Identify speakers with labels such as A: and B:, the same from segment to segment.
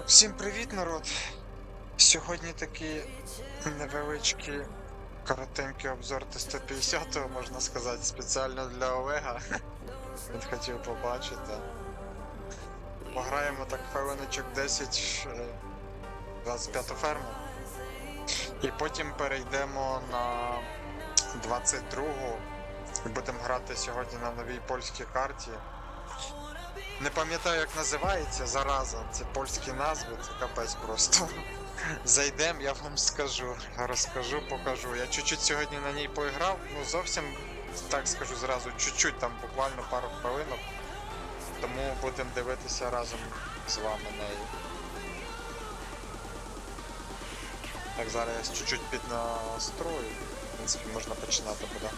A: Всім привіт, народ! Сьогодні такий невеличкий коротенький обзор Т-150, можна сказати, спеціально для Олега. Він хотів побачити. Пограємо так хвилиночок 10 е, 25 ферму. І потім перейдемо на 22-гу і будемо грати сьогодні на новій польській карті. Не пам'ятаю, як називається зараза. Це польські назви, це капець просто. Зайдемо, я вам скажу, розкажу, покажу. Я чуть-чуть сьогодні на ній поіграв, ну зовсім так скажу зразу, чуть-чуть, там буквально пару хвилинок. Тому будемо дивитися разом з вами нею. Так, зараз я чуть-чуть піднастрою. В принципі, можна починати буде.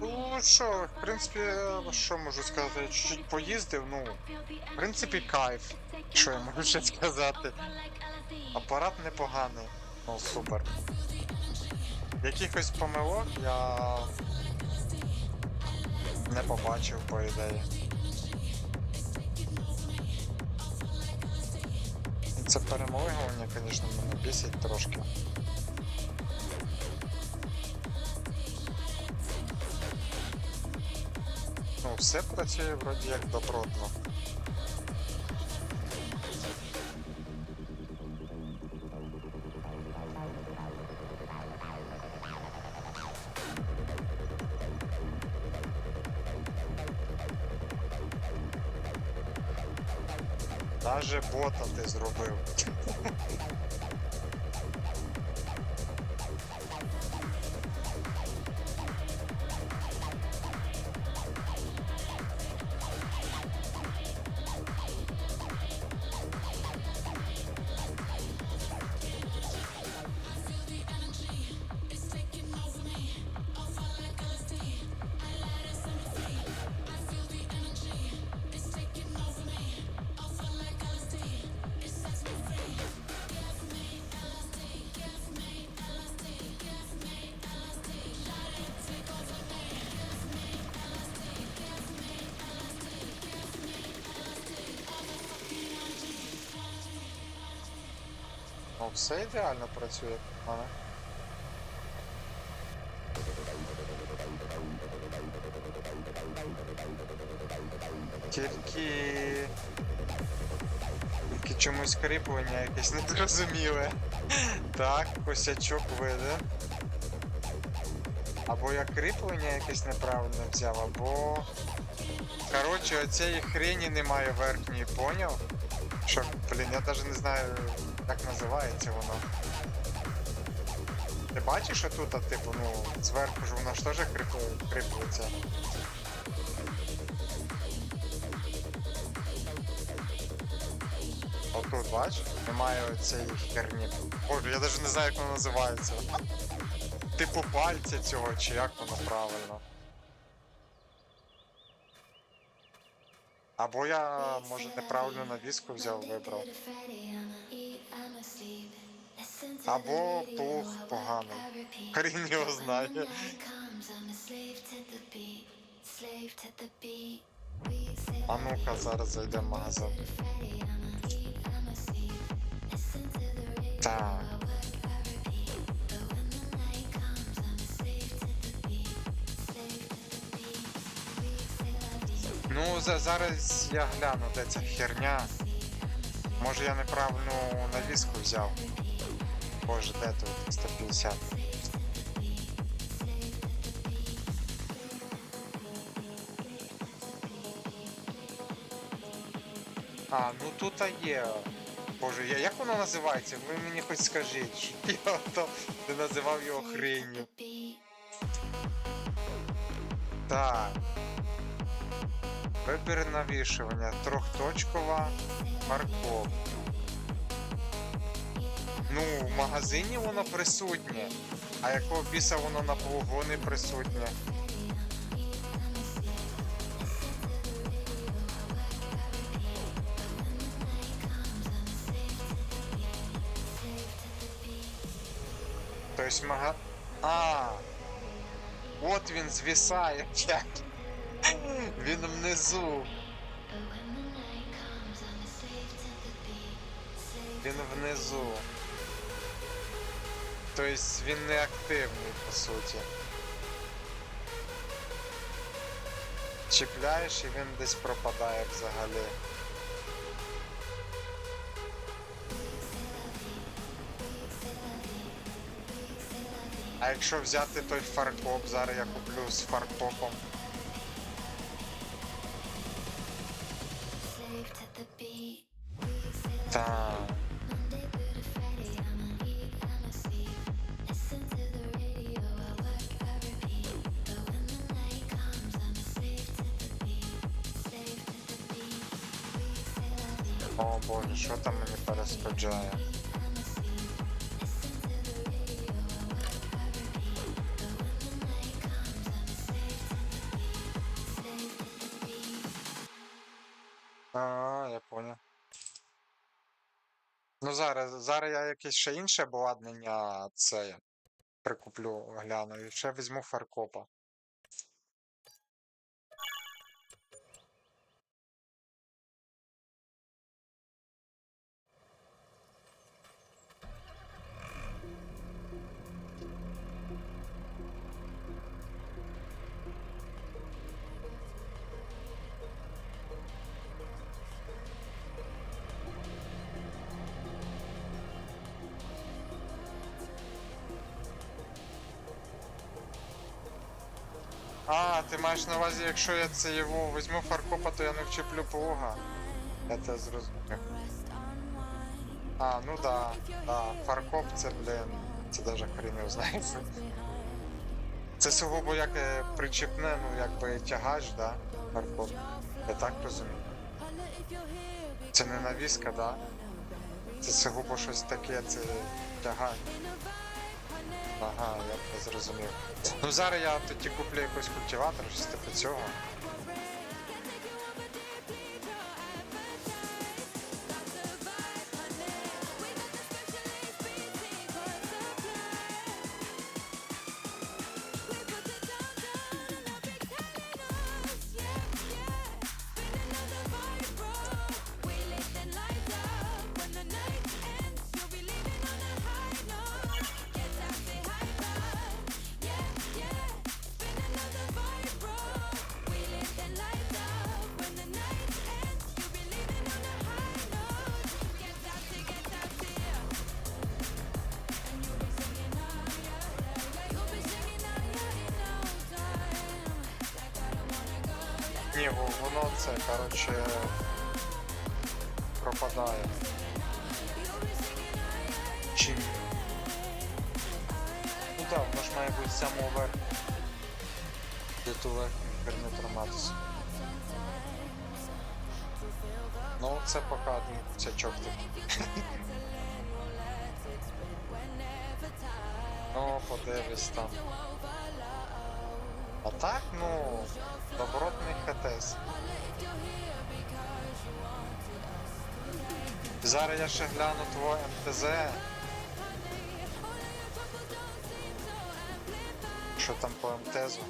A: Ну що, в принципі, що можу сказати, я чуть-чуть поїздив, ну, в принципі, кайф. Що я можу ще сказати? Апарат непоганий, ну супер. Якихось помилок я не побачив, по ідеї. Це перемовлювання, звісно, мене бісить трошки. Все працює вроді як добротно. Даже бота ти зробив. Все ідеально працює в мене. Тільки... Тільки чомусь кріплення якесь незрозуміле. Так, косячок виде. Або я кріплення якесь неправильно взяв, або... Коротше, оцієї хрені немає верхньої, поняв? Що, блін, я навіть не знаю, як називається воно. Ти бачиш отут, а, типу, ну, зверху ж воно ж теж кріплюється. Отут, бач, немає оцієї херні. Боже, я навіть не знаю, як воно називається. Типу пальця цього, чи як воно правильно. Або я, може, неправильно навіску взяв, вибрав. Або плуг поганий. Хрін його знає. А ну-ка, зараз зайдемо в магазин. Так. Ну, за, зараз я гляну, де ця херня. Може я неправильну навіску взяв. Боже, де тут 150? А, ну тут є. Боже, я, як воно називається? Ви мені хоч скажіть, я то не називав його хренью. Так. Вибір навішування. Трьохточкова парков. Ну, в магазині воно присутнє. А якого біса воно на плугу не присутнє? Тобто мага... А. От він звісає. Він внизу. Він внизу. Тобто він не активний, по суті. Чіпляєш і він десь пропадає взагалі. А якщо взяти той фаркоп, зараз я куплю з фаркопом. О боже, що там мені перешкоджає? А, я понял. Ну зараз, зараз я якесь ще інше обладнання це прикуплю, гляну, і ще візьму фаркопа. А, ти маєш на увазі, якщо я це його візьму фаркопа, то я не вчеплю плуга. Я це зрозумів. А, ну да, да, фаркоп це, блін, це даже хрін його знає. Це сугубо як е, причепне, ну якби тягач, да? Фаркоп. Я так розумію. Це не навіска, да? Це сугубо щось таке, це тягач. Ага, я це зрозумів. Ну зараз я тоді куплю якийсь культиватор, щось типу цього. Ні, воно це, коротше, пропадає. Чи ні? Ну так, воно ж має бути самого верху. Де ту верхню херню триматися. Ну, це поки один косячок такий. Ну, подивись там. А так, ну, добротний ХТС. Зараз я ще гляну твоє МТЗ. Що там по МТЗу?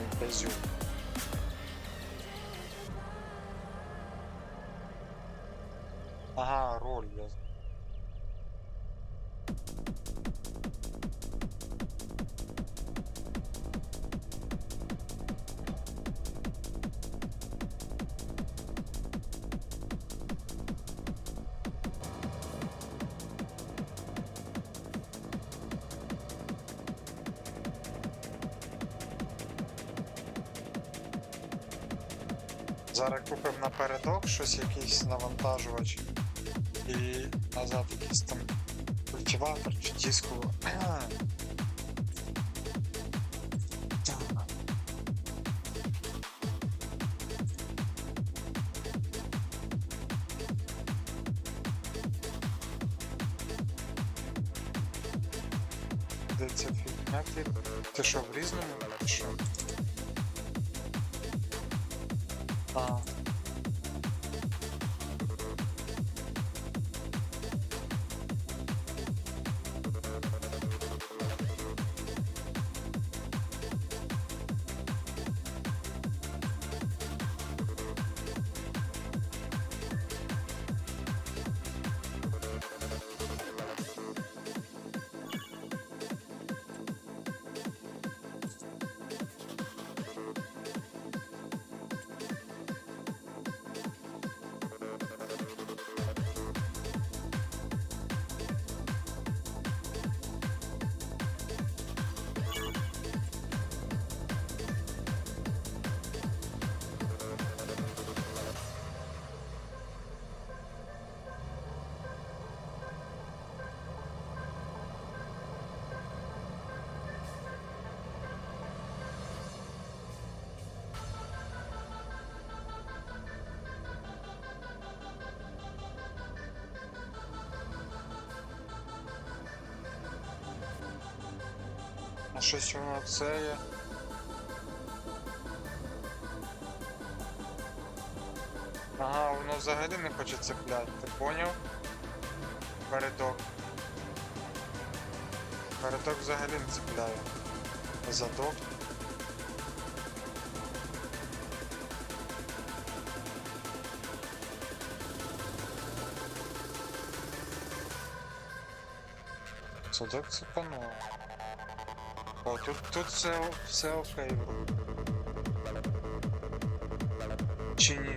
A: МПЗю. Ага, роль я. з- Зараз купимо напередок щось, якийсь навантажувач. І назад якийсь там культиватор чи диску. Де ця фігня? Ти, що, в різному? Щось воно це є. Ага, воно взагалі не хоче цепляти, ти поняв? Передок. Передок взагалі не цепляє. Задок. Задок цепанув. О, тут, тут все, все окей вроде. Чи ні?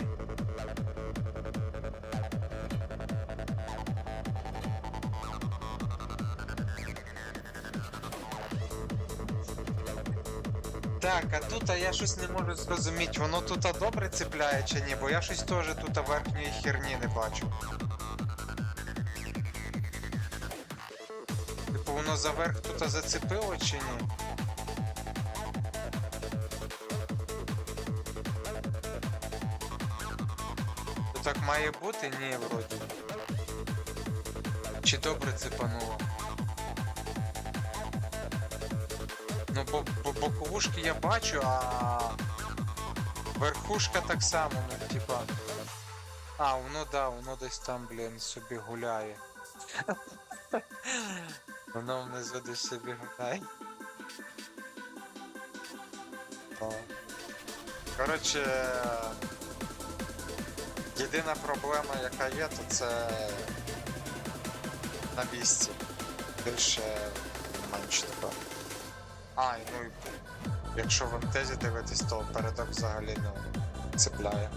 A: Так, а тут а я щось не можу зрозуміти, воно тут добре цепляє чи ні, бо я щось теж тут верхньої херні не бачу. Воно заверх тут зацепило чи ні? То так має бути? Ні, вроді. Чи добре цепануло? Ну, бо, бо боковушки я бачу, а верхушка так само, ну, типа. А, воно да, воно десь там, блін, собі гуляє. Воно внизу десь собі гуляє. Коротше, єдина проблема, яка є, то це на місці. Більше менше такого. А, ну і якщо в МТЗі дивитись, то передок взагалі не цепляє.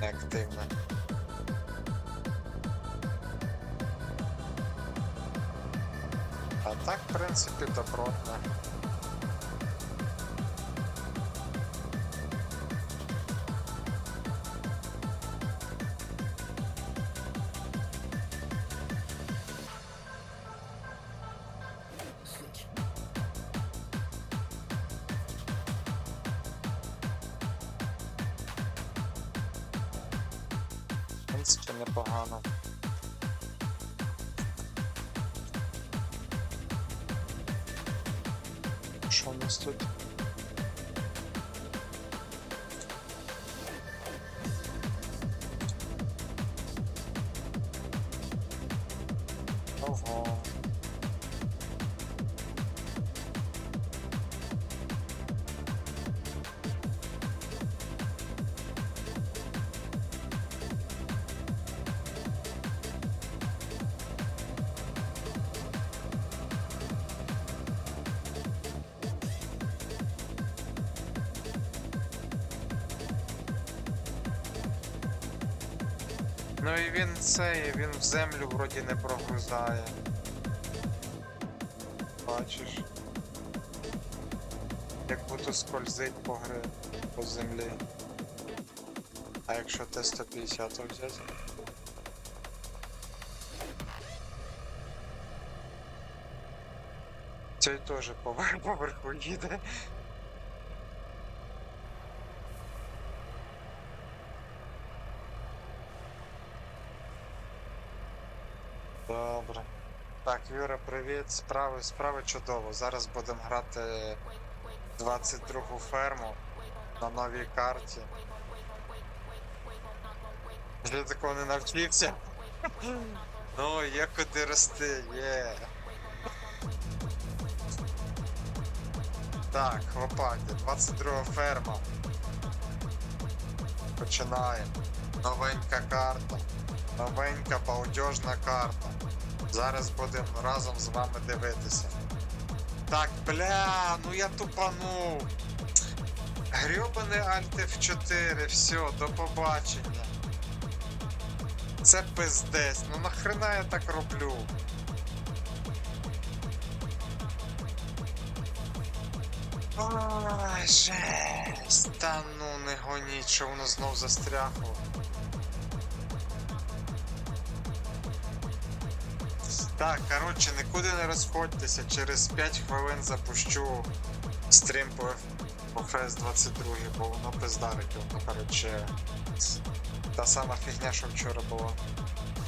A: Неактивно. Так, в принципі, добротно. Принципі, непогано. Що у нас тут? Ого. Ну і він це, він в землю вроді не прогрузає. Бачиш? Як будто скользить по гри по землі. А якщо Т-150 взяти? Цей теж поверх поверху їде. Добре. Так, Юра, привіт. Справи, справи чудово. Зараз будемо грати 22-гу ферму на новій карті. Я такого не навчився. Ну, є куди рости, є. Так, хлопаки, 22 ферма. Починаємо. Новенька карта. Новенька балдежна карта. Зараз будемо разом з вами дивитися. Так, бля, ну я тупанув. Грьобаний Alt F4, все, до побачення. Це пиздець, ну нахрена я так роблю? Ой, жесть. Та ну не гоніть, що воно знов застрягло. Так, коротше, нікуди не розходьтеся, через 5 хвилин запущу стрім по, FS 22, бо воно пиздарить, воно, коротше. Та сама фігня, що вчора була.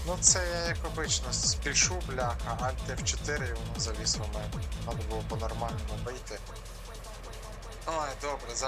A: Ну це я як обично спішу, бляха, Alt F4 і воно завісло мене. Треба було по-нормальному вийти. Ой, добре, зараз.